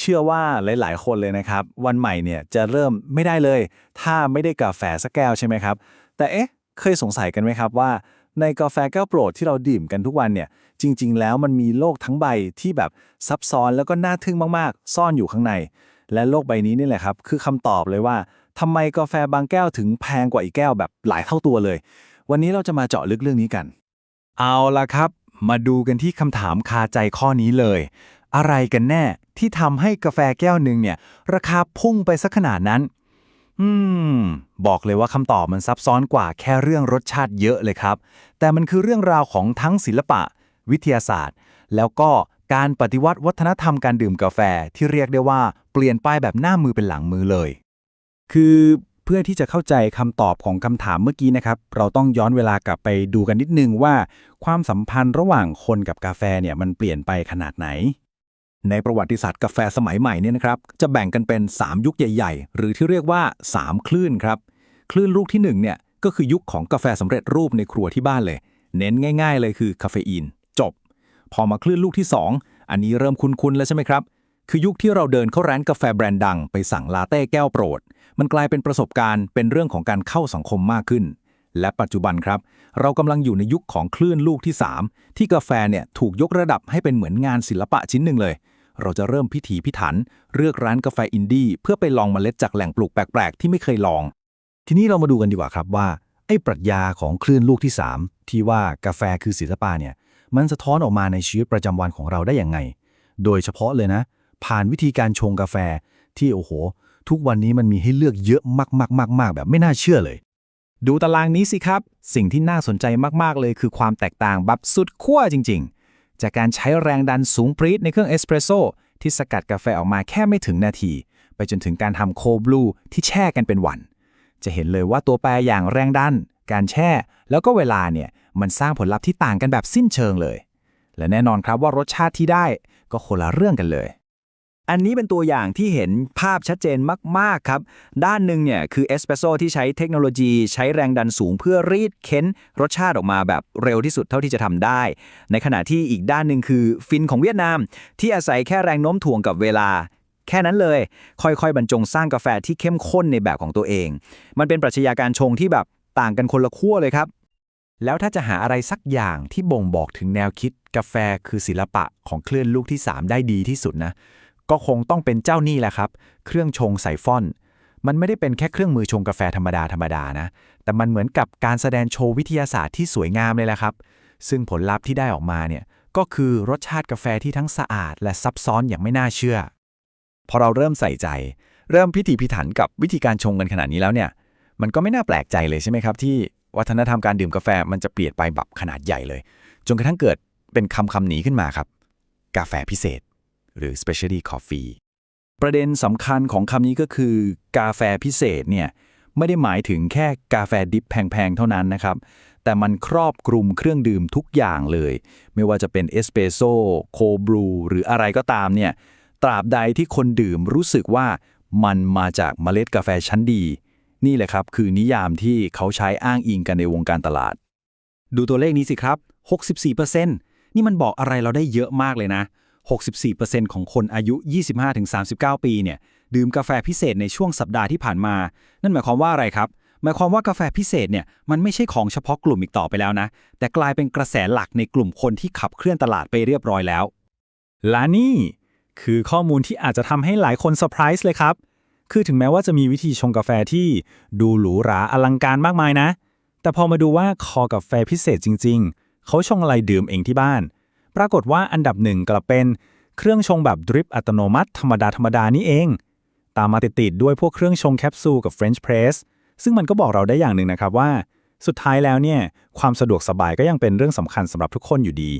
เชื่อว่าหลาย ๆ คนเลยนะครับ วันใหม่เนี่ยจะเริ่มไม่ได้เลย ถ้าไม่ได้กาแฟสักแก้วใช่ไหมครับ แต่เอ๊ะเคยสงสัยกันไหมครับว่า ในกาแฟแก้วโปรดที่เราดื่มกันทุกวันเนี่ยจริง ๆ แล้วมันมีโลกทั้งใบที่แบบซับซ้อนแล้วก็น่าทึ่งมาก ๆ ซ่อนอยู่ข้างใน และโลกใบนี้นี่แหละครับ คือคำตอบเลยว่าทำไมกาแฟบางแก้วถึงแพงกว่าอีกแก้วแบบหลายเท่าตัวเลย วันนี้เราจะมาเจาะลึกเรื่องนี้กัน เอาละครับ มาดูกันที่คำถามคาใจข้อนี้เลย อะไรกันแน่ที่ทำให้กาแฟแก้วหนึ่งเนี่ย ราคาพุ่งไปสักขนาดนั้น อืม บอกเลยว่าคำตอบมันซับซ้อนกว่าแค่เรื่องรสชาติเยอะเลยครับ แต่มันคือเรื่องราวของทั้งศิลปะ วิทยาศาสตร์ แล้วก็การปฏิวัติวัฒนธรรมการดื่มกาแฟที่เรียกได้ว่าเปลี่ยนไปแบบหน้ามือเป็นหลังมือเลย คือเพื่อที่จะเข้าใจคำตอบของคำถามเมื่อกี้นะครับ เราต้องย้อนเวลากลับไปดูกันนิดนึงว่า ความสัมพันธ์ระหว่างคนกับกาแฟเนี่ยมันเปลี่ยนไปขนาดไหน ในประวัติศาสตร์กาแฟสมัยใหม่เนี่ยนะครับ จะแบ่งกันเป็น 3 ยุคใหญ่ ๆ หรือที่เรียกว่า 3 คลื่นครับ คลื่นลูกที่1เนี่ยก็คือยุคของกาแฟสำเร็จรูปในครัวที่บ้านเลย เน้นง่าย ๆ เลยคือคาเฟอีน จบ พอมาคลื่นลูกที่ 2 อันนี้เริ่มคุ้นๆแล้วใช่ไหมครับคือยุคที่เราเดินเข้าร้านกาแฟแบรนด์ดัง ไปสั่งลาเต้แก้วโปรด มันกลายเป็นประสบการณ์เป็นเรื่องของการเข้าสังคมมากขึ้น และปัจจุบันครับ เรากำลังอยู่ในยุคของคลื่นลูกที่ 3 ที่กาแฟเนี่ยถูกยกระดับให้เป็นเหมือนงานศิลปะชิ้นหนึ่งเลย เราจะเริ่มพิถีพิถัน เลือกร้านกาแฟอินดี้เพื่อไปลองเมล็ดจากแหล่งปลูกแปลก ๆ ที่ไม่เคยลอง ทีนี้เรามาดูกันดีกว่าครับว่า ไอ้ปรัชญาของคลื่นลูกที่ 3 ที่ว่ากาแฟคือศิลปะเนี่ย มันสะท้อนออกมาในชีวิตประจำวันของเราได้อยังไง โดยเฉพาะเลยนะ ผ่านวิธีการชงกาแฟที่โอ้โห ทุกวันนี้มันมีให้เลือกเยอะมากๆๆๆแบบไม่น่าเชื่อเลยดูตารางนี้สิครับ สิ่งที่น่าสนใจมาก ๆ เลยคือความแตกต่างแบบสุดขั้วจริง ๆ จากการใช้แรงดันสูงปรี๊ดในเครื่องเอสเปรสโซที่สกัดกาแฟออกมาแค่ไม่ถึงนาที ไปจนถึงการทำโคบลูที่แช่กันเป็นวัน จะเห็นเลยว่าตัวแปรอย่างแรงดัน การแช่ แล้วก็เวลาเนี่ยมันสร้างผลลัพธ์ที่ต่างกันแบบสิ้นเชิงเลย และแน่นอนครับว่ารสชาติที่ได้ก็คนละเรื่องกันเลย อันนี้เป็นตัวอย่างที่เห็นภาพชัดเจนมาก ๆ ครับ ด้านหนึ่งเนี่ยคือเอสเปรสโซ่ที่ใช้เทคโนโลยี ใช้แรงดันสูงเพื่อรีดเค้น รสชาติออกมาแบบเร็วที่สุดเท่าที่จะทำได้ ในขณะที่อีกด้านหนึ่งคือฟินของเวียดนาม ที่อาศัยแค่แรงโน้มถ่วงกับเวลา แค่นั้นเลย ค่อยๆ บรรจงสร้างกาแฟที่เข้มข้นในแบบของตัวเอง มันเป็นปรัชญาการชงที่แบบต่างกันคนละขั้วเลยครับแล้วถ้าจะหาอะไรสักอย่างที่บ่งบอกถึงแนวคิดกาแฟคือศิลปะของคลื่นลูกที่ 3 ได้ดีที่สุดนะ ก็คงต้องเป็นเจ้านี่แหละครับ เครื่องชงไซฟอน มันไม่ได้เป็นแค่เครื่องมือชงกาแฟธรรมดาธรรมดานะ แต่มันเหมือนกับการแสดงโชว์วิทยาศาสตร์ที่สวยงามเลยแหละครับ ซึ่งผลลัพธ์ที่ได้ออกมาเนี่ยก็คือรสชาติกาแฟที่ทั้งสะอาด และซับซ้อนอย่างไม่น่าเชื่อ พอเราเริ่มใส่ใจ เริ่มพิถีพิถันกับวิธีการชงกันขนาดนี้แล้วเนี่ย มันก็ไม่น่าแปลกใจเลยใช่ไหมครับ ที่วัฒนธรรมการดื่มกาแฟมันจะเปลี่ยนไปแบบขนาดใหญ่เลย จนกระทั่งเกิดเป็นคำคำนี้ขึ้นมาครับ กาแฟพิเศษ หรือ specialty coffee ประเด็นสำคัญของคำนี้ก็คือ กาแฟพิเศษเนี่ยไม่ได้หมายถึงแค่กาแฟดิบแพง ๆ เท่านั้นนะครับ แต่มันครอบคลุมเครื่องดื่มทุกอย่างเลย ไม่ว่าจะเป็นเอสเปรสโซ่โคบรูหรืออะไรก็ตามเนี่ยตราบใดที่คนดื่มรู้สึกว่ามันมาจากเมล็ดกาแฟชั้นดี นี่แหละครับ คือนิยามที่เขาใช้อ้างอิงกันในวงการตลาด ดูตัวเลขนี้สิครับ 64%นี่มันบอกอะไรเราได้เยอะมากเลยนะ 64%ของคนอายุ 25-39 ปีเนี่ยดื่มกาแฟพิเศษในช่วงสัปดาห์ที่ผ่านมา นั่นหมายความว่าอะไรครับ หมายความว่ากาแฟพิเศษเนี่ยมันไม่ใช่ของเฉพาะกลุ่มอีกต่อไปแล้วนะ แต่กลายเป็นกระแสหลักในกลุ่มคนที่ขับเคลื่อนตลาดไปเรียบร้อยแล้ว และนี่ คือข้อมูลที่อาจจะทำให้หลายคนเซอร์ไพรส์เลยครับ คือถึงแม้ว่าจะมีวิธีชงกาแฟที่ดูหรูหราอลังการมากมายนะ แต่พอมาดูว่าคอกาแฟพิเศษจริง ๆ เขาชงอะไรดื่มเองที่บ้าน ปรากฏว่าอันดับหนึ่งกลับเป็นเครื่องชงแบบดริปอัตโนมัติธรรมดาธรรมดานี่เอง ตามมาติดๆด้วยพวกเครื่องชงแคปซูลกับ French Press ซึ่งมันก็บอกเราได้อย่างหนึ่งนะครับว่า สุดท้ายแล้วเนี่ยความสะดวกสบายก็ยังเป็นเรื่องสำคัญสำหรับทุกคนอยู่ดี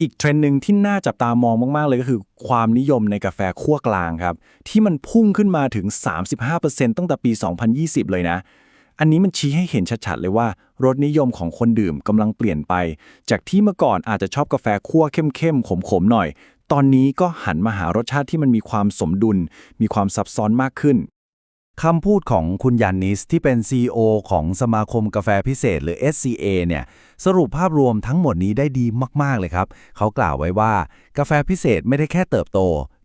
อีกเทรนด์หนึ่งที่น่าจับตามองมาก ๆ เลยก็คือ ความนิยมในกาแฟคั่วกลางครับ ที่มันพุ่งขึ้นมาถึง 35%ตั้งแต่ปี 2020 เลยนะ อันนี้มันชี้ให้เห็นชัดๆเลยว่ารสนิยมของคนดื่มกำลังเปลี่ยนไป จากที่เมื่อก่อนอาจจะชอบกาแฟคั่วเข้มๆขมๆหน่อย ตอนนี้ก็หันมาหารสชาติที่มันมีความสมดุล มีความซับซ้อนมากขึ้นคำพูดของคุณยานนิสที่เป็น CEO ของสมาคมกาแฟพิเศษหรือ SCA เนี่ยสรุปภาพรวมทั้งหมดนี้ได้ดีมาก ๆ เลยครับ เขากล่าวไว้ว่า กาแฟพิเศษไม่ได้แค่เติบโต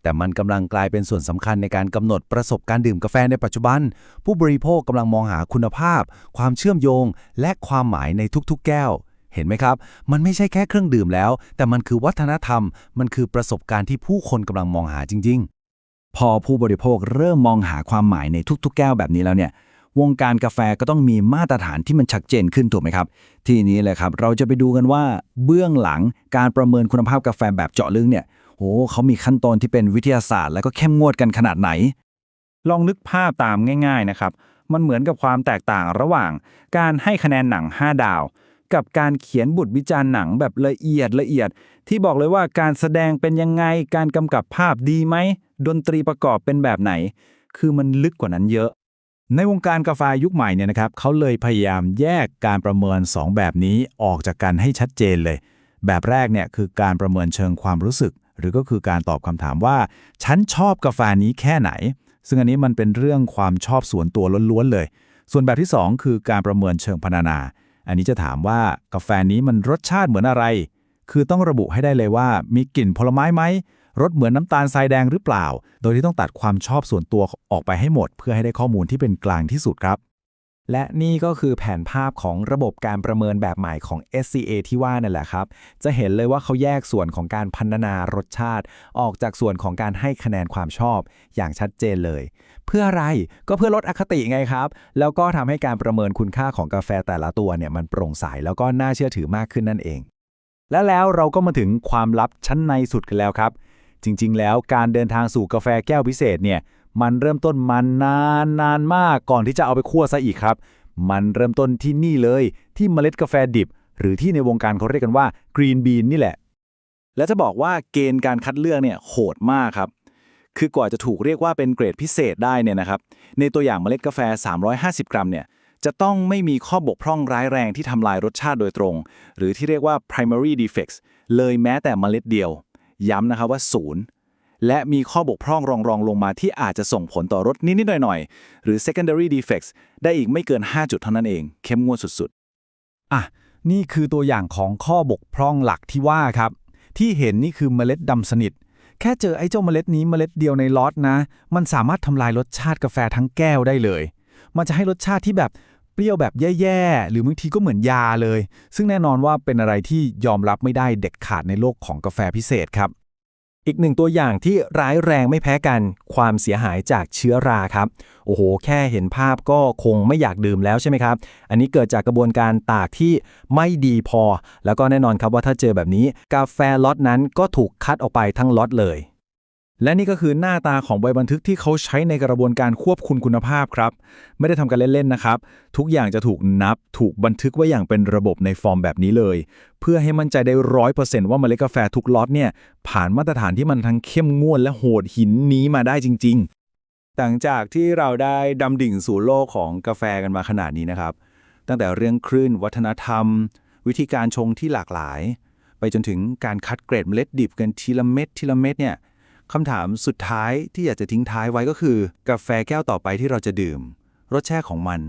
แต่มันกำลังกลายเป็นส่วนสำคัญในการกำหนดประสบการดื่มกาแฟในปัจจุบัน ผู้บริโภคกำลังมองหาคุณภาพ ความเชื่อมโยง และความหมายในทุกๆ แก้ว เห็นไหมครับ มันไม่ใช่แค่เครื่องดื่มแล้ว แต่มันคือวัฒนธรรม มันคือประสบการณ์ที่ผู้คนกำลังมองหาจริง ๆ พอผู้บริโภคเริ่มมองหาความหมายในทุก ๆ แก้วแบบนี้แล้วเนี่ยวงการกาแฟก็ต้องมีมาตรฐานที่มันชัดเจนขึ้นถูกไหมครับ ทีนี้เลยครับ เราจะไปดูกันว่าเบื้องหลังการประเมินคุณภาพกาแฟแบบเจาะลึกเนี่ย โหเขามีขั้นตอนที่เป็นวิทยาศาสตร์ แล้วก็เข้มงวดกันขนาดไหน ลองนึกภาพตามง่าย ๆนะครับ มันเหมือนกับความแตกต่างระหว่าง การให้คะแนนหนัง 5 ดาว กับการเขียนบทวิจารณ์หนังแบบละเอียดละเอียด ที่บอกเลยว่าการแสดงเป็นยังไงการกำกับภาพดีไหมดนตรีประกอบเป็นแบบไหน คือมันลึกกว่านั้นเยอะในวงการกาแฟยุคใหม่เนี่ยนะครับเขาเลยพยายามแยกการประเมิน 2 แบบนี้ออกจากกันให้ชัดเจนเลย แบบแรกเนี่ยคือการประเมินเชิงความรู้สึก หรือก็คือการตอบคำถามว่า ฉันชอบกาแฟนี้แค่ไหน ซึ่งอันนี้มันเป็นเรื่องความชอบส่วนตัวล้วนๆเลย ส่วนแบบที่ 2 คือการประเมินเชิงพรรณนา อันนี้จะถามว่ากาแฟนี้มันรสชาติเหมือนอะไร คือต้องระบุให้ได้เลยว่า มีกลิ่นผลไม้ไหมรสเหมือนน้ำตาลทรายแดงหรือเปล่า โดยที่ต้องตัดความชอบส่วนตัวออกไปให้หมด เพื่อให้ได้ข้อมูลที่เป็นกลางที่สุดครับ และนี่ก็คือแผนภาพของระบบการประเมินแบบใหม่ของ SCA ที่ว่านั่นแหละครับ จะเห็นเลยว่าเขาแยกส่วนของการพัฒนารสชาติ ออกจากส่วนของการให้คะแนนความชอบอย่างชัดเจนเลย เพื่ออะไรก็เพื่อลดอคติไงครับ แล้วก็ทำให้การประเมินคุณค่าของกาแฟแต่ละตัวเนี่ยมันโปร่งใสแล้วก็น่าเชื่อถือมากขึ้นนั่นเอง และแล้วเราก็มาถึงความลับชั้นในสุดกันแล้วครับ จริง ๆ แล้วการเดินทางสู่กาแฟแก้วพิเศษเนี่ย มันเริ่มต้นมันนานนานมากก่อนที่จะเอาไปคั่วซะอีกครับ มันเริ่มต้นที่นี่เลย ที่เมล็ดกาแฟดิบ หรือที่ในวงการเขาเรียกกันว่ากรีนบีนนี่แหละ และจะบอกว่าเกณฑ์การคัดเลือกเนี่ยโหดมากครับ คือกว่าจะถูกเรียกว่าเป็นเกรดพิเศษได้เนี่ยนะครับ ในตัวอย่างเมล็ดกาแฟ 350 กรัมเนี่ยจะต้องไม่มีข้อบกพร่องร้ายแรงที่ทำลายรสชาติโดยตรง หรือที่เรียกว่า primary defects เลยแม้แต่เมล็ดเดียว ย้ำนะครับว่าศูนย์ และมีข้อบกพร่องรองรองลงมาที่อาจจะส่งผลต่อรสนิดๆหน่อยๆ หรือ secondary defects ได้อีกไม่เกิน 5 จุดเท่านั้นเอง เข้มงวดสุดๆ อะ นี่คือตัวอย่างของข้อบกพร่องหลักที่ว่าครับ ที่เห็นนี่คือเมล็ดดำสนิท แค่เจอไอ้เจ้าเมล็ดนี้เมล็ดเดียวในล็อตนะ มันสามารถทำลายรสชาติกาแฟทั้งแก้วได้เลย มันจะให้รสชาติที่แบบเปรี้ยวแบบแย่ๆ หรือบางทีก็เหมือนยาเลย ซึ่งแน่นอนว่าเป็นอะไรที่ยอมรับไม่ได้เด็ดขาดในโลกของกาแฟพิเศษครับ อีกหนึ่งตัวอย่างที่ร้ายแรงไม่แพ้กันความเสียหายจากเชื้อราครับ โอ้โห แค่เห็นภาพก็คงไม่อยากดื่มแล้วใช่ไหมครับ อันนี้เกิดจากกระบวนการตากที่ไม่ดีพอ แล้วก็แน่นอนครับว่าถ้าเจอแบบนี้ กาแฟล็อตนั้นก็ถูกคัดออกไปทั้งล็อตเลย และนี่ก็คือหน้าตาของใบบันทึกที่เขาใช้ในกระบวนการควบคุมคุณภาพครับ ไม่ได้ทำกันเล่น ๆ นะครับ ทุกอย่างจะถูกนับถูกบันทึกไว้อย่างเป็นระบบในฟอร์มแบบนี้เลย เพื่อให้มั่นใจได้ร้อยเปอร์เซนต์ว่าเมล็ดกาแฟทุกล็อตเนี่ยผ่านมาตรฐานที่มันทั้งเข้มงวดและโหดหินนี้มาได้จริง ๆ หลังจากที่เราได้ดำดิ่งสู่โลกของกาแฟกันมาขนาดนี้นะครับ ตั้งแต่เรื่องคลื่นวัฒนธรรม วิธีการชงที่หลากหลาย ไปจนถึงการคัดเกรดเมล็ดดิบกันทีละเม็ดทีละเม็ดเนี่ย คำถามสุดท้ายที่อยากจะทิ้งท้ายไว้ก็คือ กาแฟแก้วต่อไปที่เราจะดื่ม รสชาติของมัน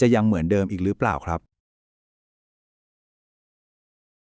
จะยังเหมือนเดิมอีกหรือเปล่าครับ